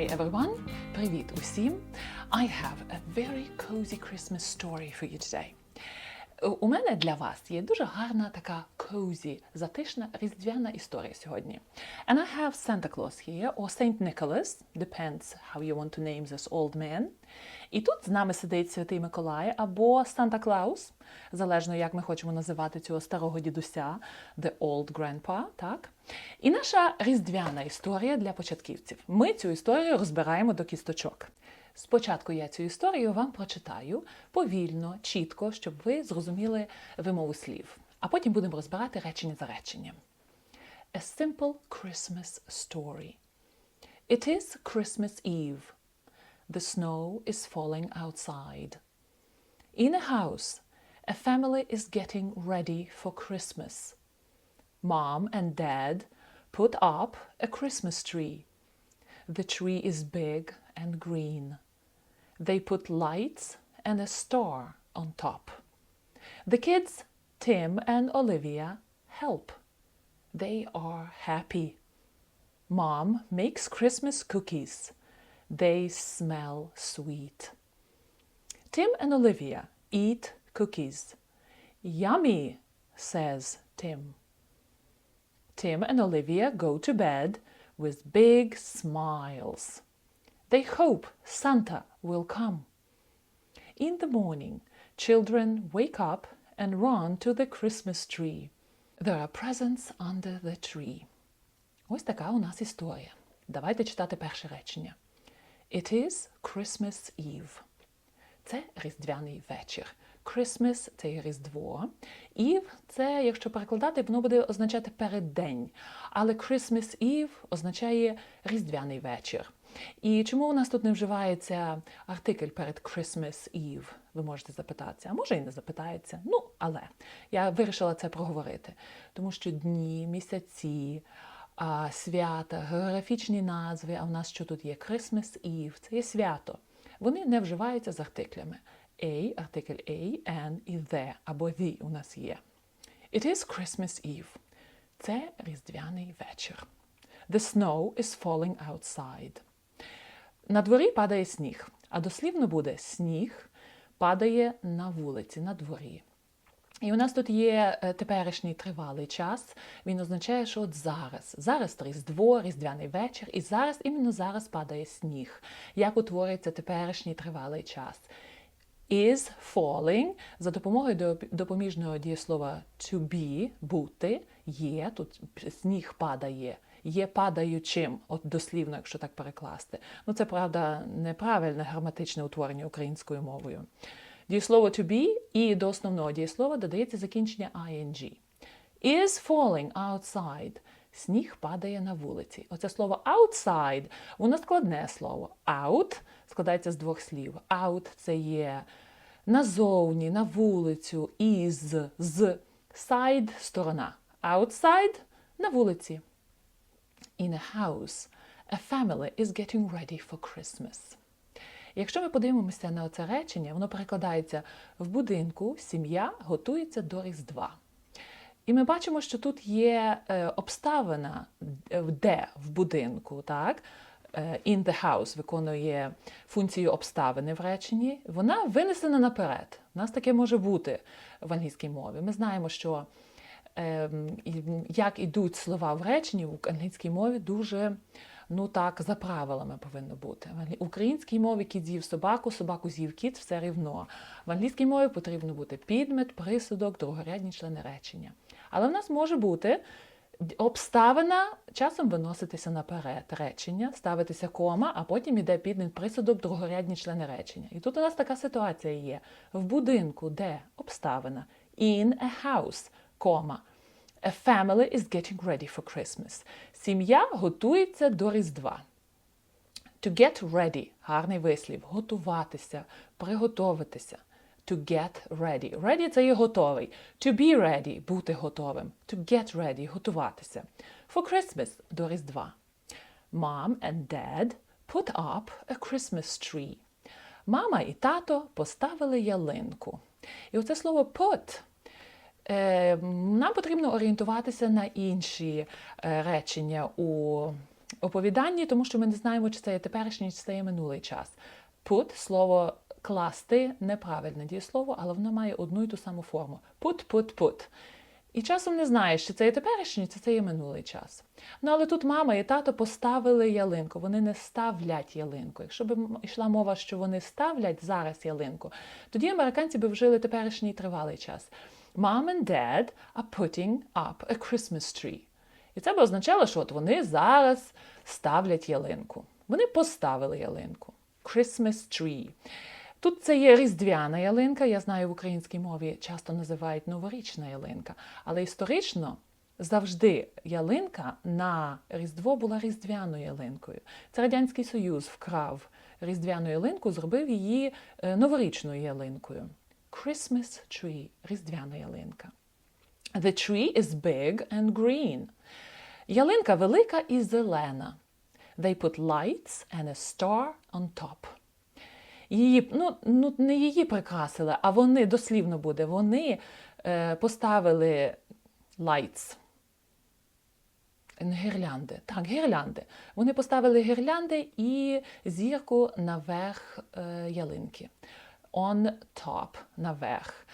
Hi everyone! Привіт усім! I have a very cozy Christmas story for you today. У мене для вас є дуже гарна така cozy, затишна різдвяна історія сьогодні. And I have Santa Claus here, or Saint Nicholas, depends how you want to name this old man. І тут з нами сидить Святий Миколай або Санта Клаус, залежно як ми хочемо називати цього старого дідуся, the old grandpa, так? І наша різдвяна історія для початківців. Ми цю історію розбираємо до кісточок. Спочатку я цю історію вам прочитаю повільно, чітко, щоб ви зрозуміли вимову слів. А потім будемо розбирати речення за реченням. A simple Christmas story. It is Christmas Eve. The snow is falling outside. In a house, a family is getting ready for Christmas. Mom and Dad put up a Christmas tree. The tree is big and green. They put lights and a star on top. The kids, Tim and Olivia, help. They are happy. Mom makes Christmas cookies. They smell sweet. Tim and Olivia eat cookies. Yummy, says Tim. Tim and Olivia go to bed with big smiles. They hope Santa will come. In the morning, children wake up and run to the Christmas tree. There are presents under the tree. Ось така у нас історія. Давайте читати перше речення. It is Christmas Eve. Це різдвяний вечір. Christmas – це Різдво. Eve – це, якщо перекладати, воно буде означати переддень. Але Christmas Eve означає різдвяний вечір. І чому у нас тут не вживається артикль перед Christmas Eve? Ви можете запитатися, а може і не запитається. Ну, але я вирішила це проговорити, тому що дні, місяці, свята, географічні назви, а у нас що тут є Christmas Eve, це є свято. Вони не вживаються з артиклями. A, артикль A, N і the або the у нас є. It is Christmas Eve. Це різдвяний вечір. The snow is falling outside. На дворі падає сніг, а дослівно буде сніг падає на вулиці, на дворі. І у нас тут є е, теперішній тривалий час. Він означає, що от зараз. Зараз Різдво, Різдвяний вечір, і зараз, іменно зараз падає сніг. Як утворюється теперішній тривалий час? Is falling за допомогою доп- допоміжного дієслова to be бути є. Тут сніг падає, є падаючим, от дослівно, якщо так перекласти. Ну це правда неправильне граматичне утворення українською мовою. Дієслово to be і до основного дієслова додається закінчення ing. Is falling outside. Сніг падає на вулиці. Оце слово outside, воно складне слово. Out складається з двох слів. Out це є назовні, на вулицю, із, з, side – сторона. Outside – на вулиці. In a house, a family is getting ready for Christmas. Якщо ми подивимося на це речення, воно перекладається в будинку, сім'я готується до Різдва. І ми бачимо, що тут є е, обставина, е, де в будинку, так? Е, In the house виконує функцію обставини в реченні. Вона винесена наперед. У нас таке може бути в англійській мові. Ми знаємо, що як ідуть слова в реченні в англійській мові дуже ну так за правилами повинно бути. В українській мові кіт з'їв собаку, собаку з'їв кіт, все рівно. В англійській мові потрібно бути підмет, присудок, другорядні члени речення. Але в нас може бути обставина часом виноситися наперед речення, ставитися кома, а потім іде підмет, присудок, другорядні члени речення. І тут у нас така ситуація є в будинку, де обставина in a house, кома. A family is getting ready for Christmas. Сім'я готується до Різдва. To get ready – гарний вислів. Готуватися, приготуватися. To get ready. Ready – це є готовий. To be ready – бути готовим. To get ready – готуватися. For Christmas – до Різдва. Mom and Dad put up a Christmas tree. Мама і тато поставили ялинку. І оце слово put Нам потрібно орієнтуватися на інші е, речення у оповіданні, тому що ми не знаємо, чи це є теперішній, чи це є минулий час. Put – слово класти неправильне дієслово, але воно має одну і ту саму форму. Put, put, put. І часом не знаєш, чи це є теперішній, чи це є минулий час. Ну але тут мама і тато поставили ялинку. Вони не ставлять ялинку. Якщо б йшла мова, що вони ставлять зараз ялинку, тоді американці би вжили теперішній тривалий час. Mom and dad are putting up a Christmas tree. І це б означало, що от вони зараз ставлять ялинку. Вони поставили ялинку. Christmas tree. Тут це є різдвяна ялинка. Я знаю, в українській мові часто називають новорічна ялинка. Але історично завжди ялинка на Різдво була різдвяною ялинкою. Це Радянський Союз вкрав різдвяну ялинку, зробив її е, новорічною ялинкою. Christmas tree – різдвяна ялинка. The tree is big and green. Ялинка велика і зелена. They put lights and a star on top. Її, ну, ну, не її прикрасили, а вони, дослівно буде, вони е, поставили lights. Гірлянди. Так, гірлянди. Вони поставили гірлянди і зірку наверх е, ялинки. On top, наверх.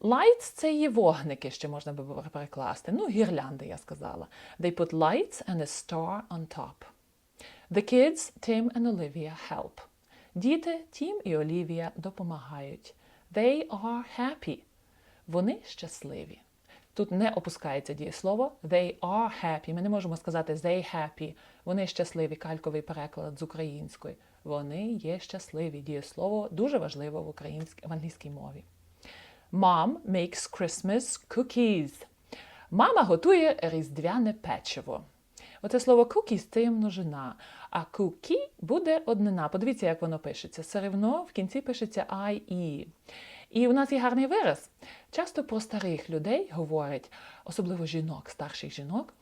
Lights – це є вогники, ще можна би перекласти. Ну, гірлянди, я сказала. They put lights and a star on top. The kids, Tim and Olivia, help. Діти Тім і Олівія допомагають. They are happy. Вони щасливі. Тут не опускається дієслово they are happy. Ми не можемо сказати they happy. Вони щасливі, кальковий переклад з української. Вони є щасливі. Дієслово дуже важливо в українській в англійській мові. Mom makes Christmas cookies. Мама готує різдвяне печиво. Оце слово cookies – це є множина, а cookie буде однина. Подивіться, як воно пишеться. Все рівно в кінці пишеться I-E. І у нас є гарний вираз. Часто про старих людей говорять, особливо жінок, старших жінок.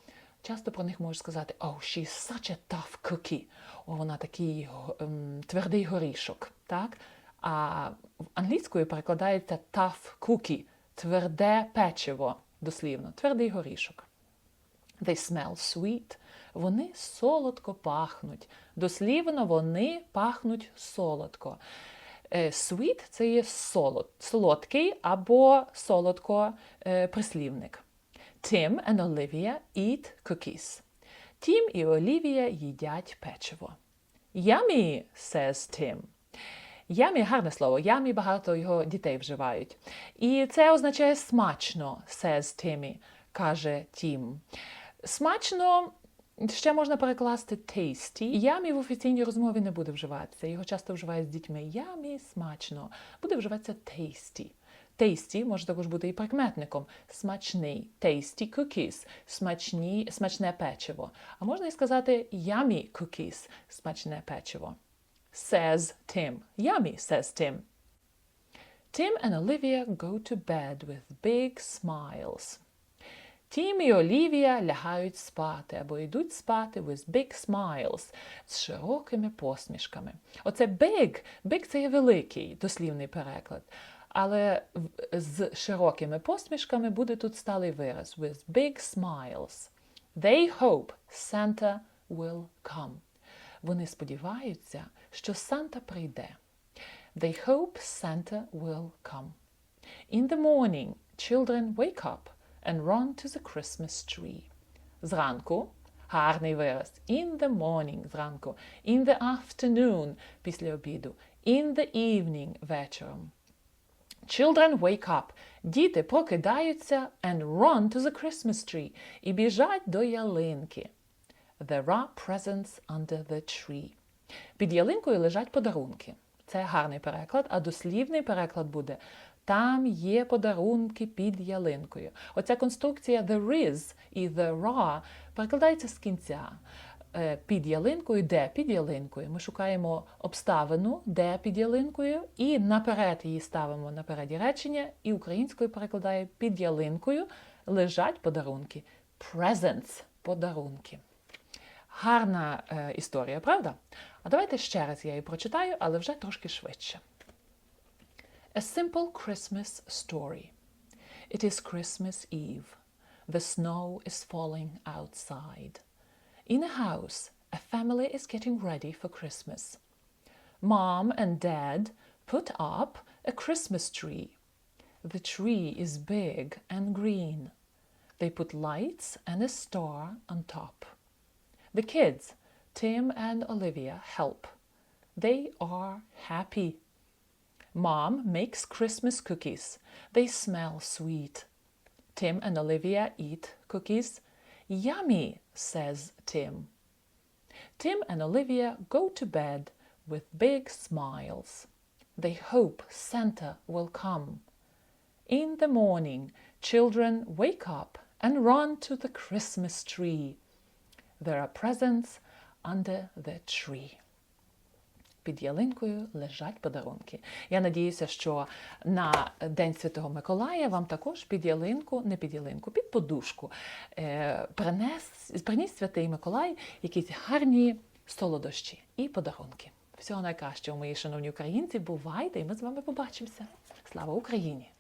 Часто про них можуть сказати Oh, she's such a tough cookie. О, вона такий ем, твердий горішок. Так? А англійською перекладається tough cookie – тверде печиво, дослівно, твердий горішок. They smell sweet. Вони солодко пахнуть. Дослівно вони пахнуть солодко. Sweet – це є солод, солодкий або солодко прислівник. Tim and Olivia eat cookies. Тім і Олівія їдять печиво. Yummy, says Tim. Yummy – гарне слово. Yummy багато його дітей вживають. І це означає смачно, says Timmy, каже Тім. Смачно ще можна перекласти tasty. Ямі в офіційній розмові не буде вживатися. Його часто вживають з дітьми. Ямі смачно. Буде вживатися tasty. Tasty може також бути і прикметником. Смачний. Tasty cookies. Смачні, смачне печиво. А можна і сказати yummy cookies. Смачне печиво. Says Tim. Yummy, says Tim. Tim and Olivia go to bed with big smiles. Тім і Олівія лягають спати або йдуть спати with big smiles з широкими посмішками. Оце big, big – це є великий дослівний переклад. Але з широкими посмішками буде тут сталий вираз with big smiles. They hope Santa will come. Вони сподіваються, що Санта прийде. They hope Santa will come. In the morning, children wake up and run to the Christmas tree. Зранку гарний вираз. In the morning зранку. In the afternoon після обіду. In the evening вечором. Children wake up. Діти прокидаються and run to the Christmas tree і біжать до ялинки. There are presents under the tree. Під ялинкою лежать подарунки. Це гарний переклад, а дослівний переклад буде там є подарунки під ялинкою. Оця конструкція the is і the ra перекладається з кінця. Під ялинкою, де під ялинкою. Ми шукаємо обставину, де під ялинкою, і наперед її ставимо напереді речення, і українською перекладає під ялинкою лежать подарунки. Presents – подарунки. Гарна е, історія, правда? А давайте ще раз я її прочитаю, але вже трошки швидше. A simple Christmas story. It is Christmas Eve. The snow is falling outside. In a house, a family is getting ready for Christmas. Mom and Dad put up a Christmas tree. The tree is big and green. They put lights and a star on top. The kids, Tim and Olivia, help. They are happy. Mom makes Christmas cookies. They smell sweet. Tim and Olivia eat cookies. Yummy, says Tim. Tim and Olivia go to bed with big smiles. They hope Santa will come. In the morning, children wake up and run to the Christmas tree. There are presents under the tree. Під ялинкою лежать подарунки. Я надіюся, що на День Святого Миколая вам також під ялинку, не під ялинку, під подушку е, принес, приніс Святий Миколай якісь гарні солодощі і подарунки. Всього найкращого, мої шановні українці, бувайте, і ми з вами побачимося. Слава Україні!